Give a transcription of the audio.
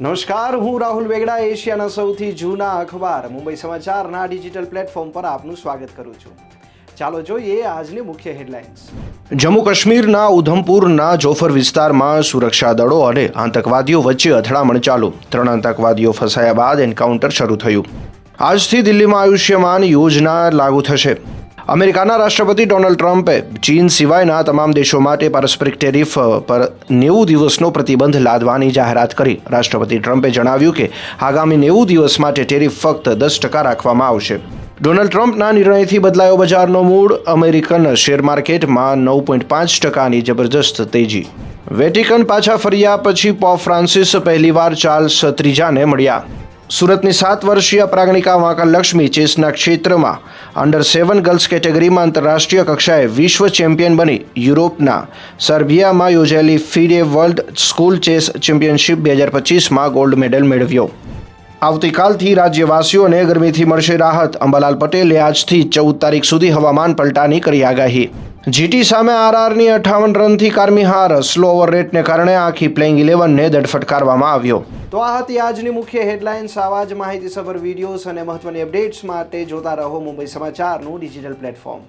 નમસ્કાર, હું રાહુલ વેગડા, એશિયાના સૌથી જૂના અખબાર, મુંબઈ સમાચારના ડિજિટલ પ્લેટફોર્મ પર આપનું સ્વાગત કરું છું. ચાલો જોઈએ આજની મુખ્ય હેડલાઇન્સ. જમ્મુ કાશ્મીરના ઉધમપુરના જોફર વિસ્તારમાં સુરક્ષા દળો અને આતંકવાદીઓ વચ્ચે અથડામણ ચાલુ. ત્રણ આતંકવાદીઓ ફસાયા બાદ એન્કાઉન્ટર શરૂ થયું. આજથી દિલ્હીમાં આયુષ્યમાન યોજના લાગુ થશે. અમેરિકાના રાષ્ટ્રપતિ ડોનાલ્ડ ટ્રમ્પે ચીન સિવાયના તમામ દેશો માટે પારસ્પરિક ટેરિફ પર નેવું દિવસનો પ્રતિબંધ લાદવાની જાહેરાત કરી. રાષ્ટ્રપતિ ટ્રમ્પે જણાવ્યું કે, આગામી નેવું દિવસ માટે ટેરિફ ફક્ત દસ ટકા રાખવામાં આવશે. ડોનાલ્ડ ટ્રમ્પના નિર્ણયથી બદલાયો બજારનો મૂડ અમેરિકન શેર માર્કેટમાં નવ પોઈન્ટ પાંચ ટકાની જબરજસ્ત તેજી. વેટિકન પાછા ફર્યા પછી પોપ ફ્રાન્સિસ પહેલીવાર ચાર્લ્સ ત્રીજાને મળ્યા. સુરતની સાત વર્ષીય પ્રાગણિકા વાંકા લક્ષ્મી ચેસના ક્ષેત્રમાં અંડર સેવન ગર્લ્સ કેટેગરીમાં આંતરરાષ્ટ્રીય કક્ષાએ વિશ્વ ચેમ્પિયન બની યુરોપના સર્બિયામાં યોજાયેલી FIDE world school chess championship બે હજાર પચીસમાં ગોલ્ડ મેડલ મેળવ્યો. આવતીકાલથી રાજ્યવાસીઓને ગરમીથી મળશે રાહત. અંબાલાલ પટેલે આજથી ચૌદ તારીખ સુધી હવામાન પલટાની કરી આગાહી. જીટી સામે આરઆરની અઠાવન રનથી કારમી હાર. સ્લો ઓવર રેટને કારણે આખી પ્લેઇંગ ઇલેવનને દડફટકારવામાં આવ્યો. તો આ હતી આજની મુખ્ય હેડલાઇન્સ આવા જ માહિતીસભર વિડીયોઝ અને મહત્વની અપડેટ્સ માટે જોતા રહો મુંબઈ સમાચારનું ડિજિટલ પ્લેટફોર્મ